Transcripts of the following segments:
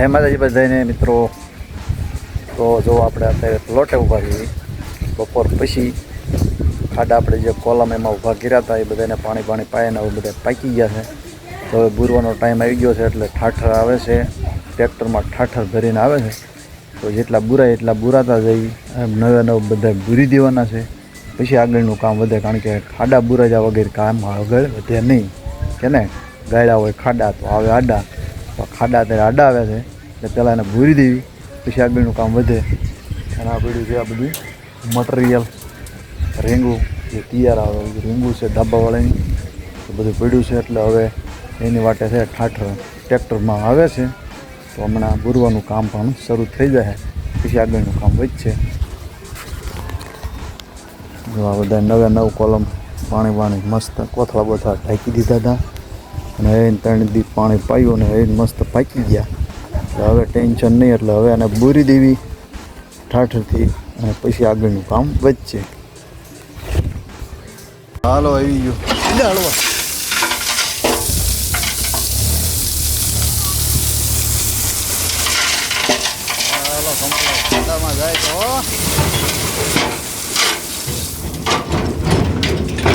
જય માતાજી બધાને મિત્રો? તો જો આપણે અત્યારે પ્લોટે ઊભા છીએ. બપોર પછી ખાડા આપણે જે કોલમ એમાં ઊભા કર્યા હતા એ બધાને પાણી પાણી પાય ને બધા પાકી ગયા છે. તો હવે બુરવાનો ટાઈમ આવી ગયો છે એટલે ઠાઠર આવે છે. ટ્રેક્ટરમાં ઠાઠર ભરીને આવે છે. તો જેટલા બુરાય એટલા બુરાતા જઈ. એમ નવે નવ બધા બુરી દેવાના છે. પછી આગળનું કામ વધે, કારણ કે ખાડા બુરાજા વગેરે કામ આગળ વધે નહીં. કે ને? ગાયડા હોય ખાડા, તો આવે આડા. તો ખાડા ત્યારે આડા આવે છે. એટલે પહેલાં એને ભૂરી દેવી, પછી આગળનું કામ વધે. અને આ બધું છે આ બધું મટીરિયલ રેંગું, જે તૈયાર આવે રીંગું છે ડાબાવાળાની તો બધું પડ્યું છે, એટલે હવે એની વાટે છે ઠાઠર ટ્રેક્ટરમાં આવે છે. તો હમણાં ભૂરવાનું કામ પણ શરૂ થઈ જાય. પછી આગળનું કામ વધશે. આ બધા નવે નવ કોલમ પાણી પાણી મસ્ત કોથળા બોથળા ઢાંકી દીધા હતા. અને એને ત્રણ દી પાણી પાયું અને એને મસ્ત પાકી ગયા. એટલે હવે ટેન્શન નહીં, એટલે હવે એને બુરી દેવી ઠાઠરથી અને પછી આગળનું કામ વધશે. હાલો, આવી ગયો. લે હળવા હાલો કમ્પ્લેટ જાય તો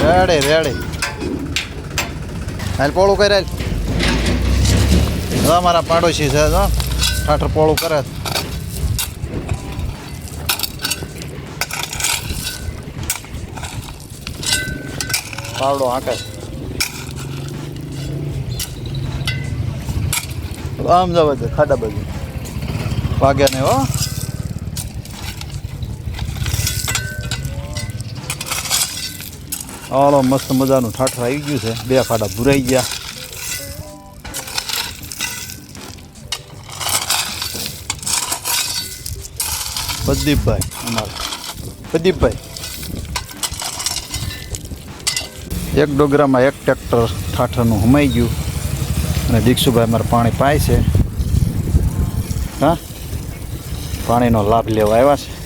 રેડે રેડે. હાલ, પોળું કરે હાલ મારા પાડોશી છે ઠાઠર પોળું કરે પાવડો હાંકે. આમ જવા છે ખાડા બાજુ. વાગ્યા નહીં હો. હાલો, મસ્ત મજાનું ઠાઠર આવી ગયું છે. બે ખાડા ભૂરાઈ ગયા. પ્રદીપભાઈ, અમારા. પ્રદીપભાઈ. એક ડોગરામાં એક ટ્રેક્ટર ઠાઠરનું હમાઈ ગયું. અને દીક્ષુભાઈ અમારે પાણી પાય છે. હા? પાણીનો લાભ લેવા આવ્યા છે.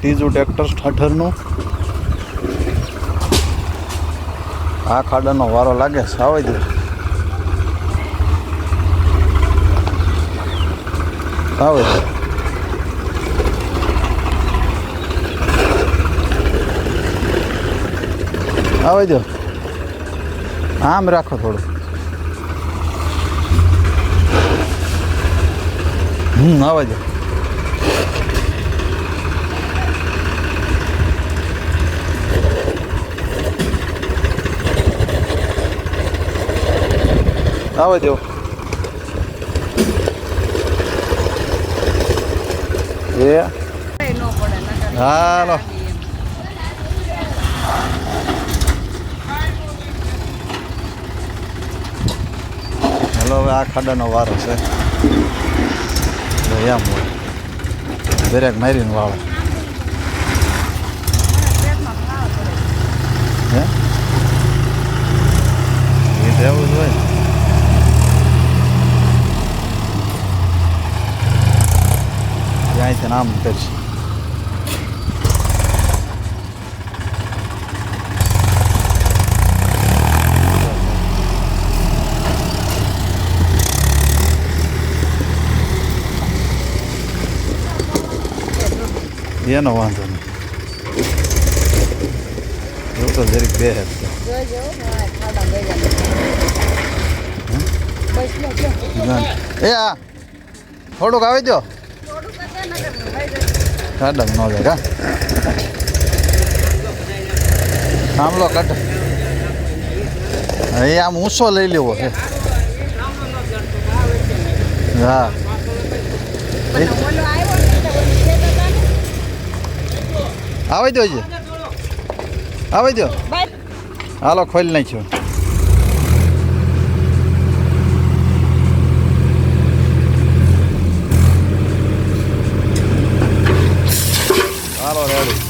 ત્રીજું ટ્રેક્ટર ઠાઠરનું. આ ખાડાનો વારો લાગે આવે જ આવે છે આવે જો આમ રાખો થોડું. હમ આવે જો આવે દો એ. હાલો. હેલો, હવે આ ખાડાનો વારો છે. એમ હોય. દરેક મારીને વાળો હે એ તો એવું જ હોય ને. નામ કરશે. એનો વાંધો નહીં. એવું તો જરીક બે હે. એ આ થોડુંક આવી દો ખાડા ન જાય કા સાંભળો કટ એ આમ ઊંચો લઈ લેવો છે. હા. આવી દો આવી દો હાલો ખોલી નાખ્યો. હાલો રેડી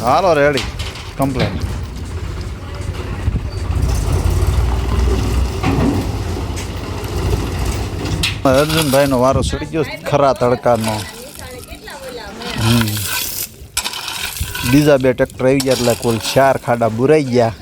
હાલો રેડી કમ્પ્લેન અર્જુનભાઈનો વારો સડી ગયો ખરા તડકાનો. બીજા બે ટ્રેક્ટર આવી ગયા એટલે કુલ ચાર ખાડા બુરાઈ ગયા.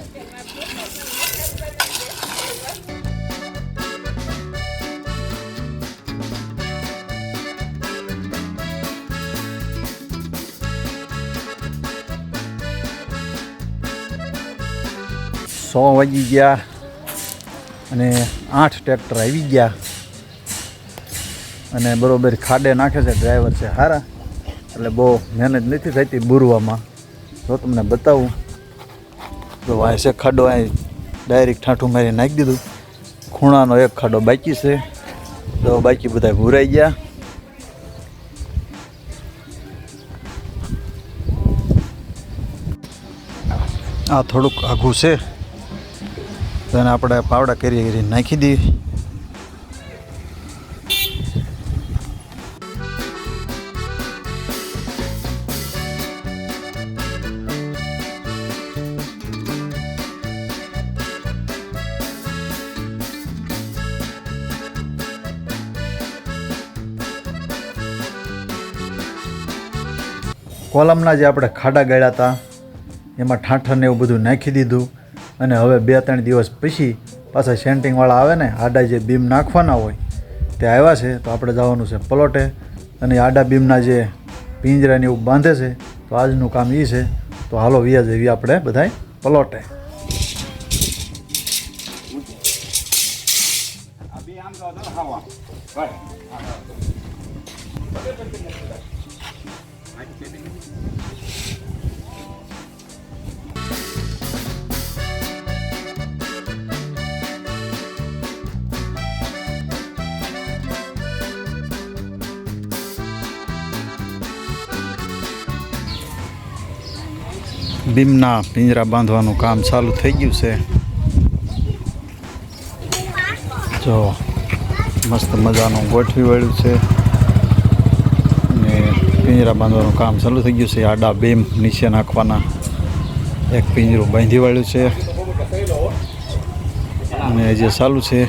સો વાગી ગયા અને આઠ ટ્રેક્ટર આવી ગયા. અને બરાબર ખાડે નાખે છે ડ્રાઈવર છે સારા એટલે બહુ મહેનત નથી થતી બુરવામાં. જો તમને બતાવું. તો આ છે ખાડો અહીં ડાયરેક્ટ ઠાઠું મારી નાખી દીધું. ખૂણાનો એક ખાડો બાકી છે. તો બાકી બધા ભૂરાઈ ગયા. આ થોડુંક આઘું છે. તો એને આપણે પાવડા કરી કરી નાખી દઈએ. કોલમના જે આપણે ખાડા ગાળ્યા હતા, એમાં ઠાઠરને એવું બધું નાખી દીધું. અને હવે બે ત્રણ દિવસ પછી પાછા સેન્ટિંગવાળા આવે ને, આડા જે બીમ નાખવાના હોય, તે આવ્યા છે, તો આપણે જવાનું છે પલોટે. અને આડા બીમના જે પિંજરાની એવું બાંધે છે, તો આજનું કામ એ છે. તો હાલો વ્યા જઈએ આપણે બધાય પલોટે. બીમના પિંજરા બાંધવાનું કામ ચાલુ થઈ ગયું છે. જો, મસ્ત મજાનું ગોઠવી વળ્યું છે. અને પિંજરા બાંધવાનું કામ ચાલુ થઈ ગયું છે. આડા બીમ નીચે નાખવાના એક પિંજરું બાંધી વાળ્યું છે. અને જે ચાલુ છે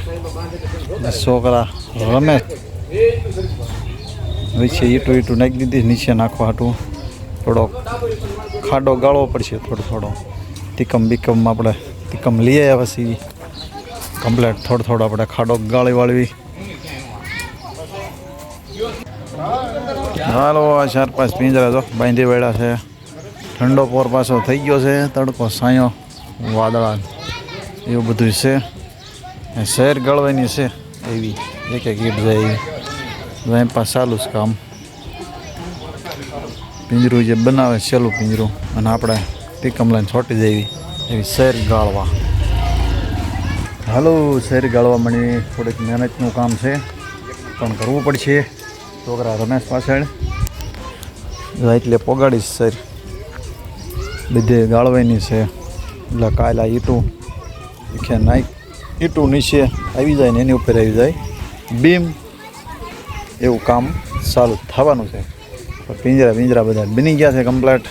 છોકરા રમે. નીચે ઈટું ઈટું નાખી દીધી, નીચે નાખવા હતું થોડોક ખાડો ગાળવો પડશે થોડો થોડો. તિકમ બિકમ આપણે તિકમ લઈ આવ્યા પછી કમ્પ્લેટ થોડો થોડો આપણે ખાડો ગાળી વાળવી. હાલો, આ ચાર પાંચ પિંજરા જો બાંધી વેળા છે. ઠંડો પોર પાછો થઈ ગયો છે, તડકો સાયો, વાદળા એવું બધું છે. શહેર ગળવાની છે એવી. એક એક ઈટ જાય. એવી પાસે ચાલુ છે કામ. પિંજરું જે બનાવે છેલ્લું પિંજરું. અને આપણે ટીકમ લઈને છોટી દેવી, એવી શેર ગાળવા. હાલો, શેર ગાળવા મળી. થોડીક મહેનતનું કામ છે, પણ કરવું પડશે. છોકરા રમેશ પાછળ. એટલે પોગાડીશ શેર. બધે ગાળવાની છે. એટલે કાયલા ઈટું કે નાઈ, ઈટું નીચે આવી જાય ને એની ઉપર આવી જાય. બીમ, એવું કામ ચાલુ થવાનું છે. પિંજરા પિંજરા બધા બની ગયા છે કમ્પ્લેટ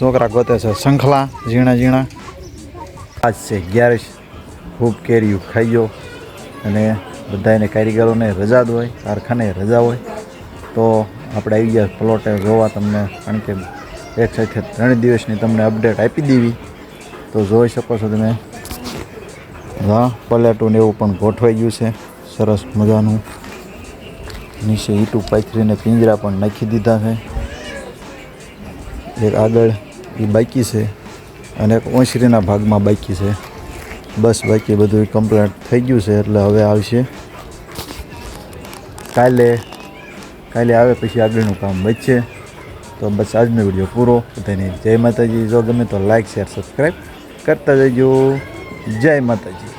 છોકરા ગોતે છે શંખલા, ઝીણા ઝીણા. આજ છે અગિયારસ ખૂબ કેરીયું ખાઈ ગયો. અને બધાને કારીગરોને રજા જ હોય, કારખાને રજા હોય. તો આપણે આવી ગયા પ્લોટે જોવા તમને, કારણ કે એક સાથે ત્રણ દિવસની તમને અપડેટ આપી દેવી તો જોઈ શકો છો તમે. હા, પલેટું ને એવું પણ ગોઠવાઈ ગયું છે. સરસ મજાનું. નીચે ઈટું પાથરીને પિંજરા પણ નાખી દીધા છે. એક આગળ એ બાકી છે અને એક ઓસરીના ભાગમાં બાકી છે. બસ બાકી બધું કમ્પ્લીટ થઈ ગયું છે એટલે હવે આવશે. કાલે કાલે આવે પછી આગળનું કામ બચશે તો બસ આજનો વીડિયો પૂરો. બધાને જય માતાજી. જો ગમે તો લાઈક શેર સબસ્ક્રાઈબ કરતા જજો. જય માતાજી.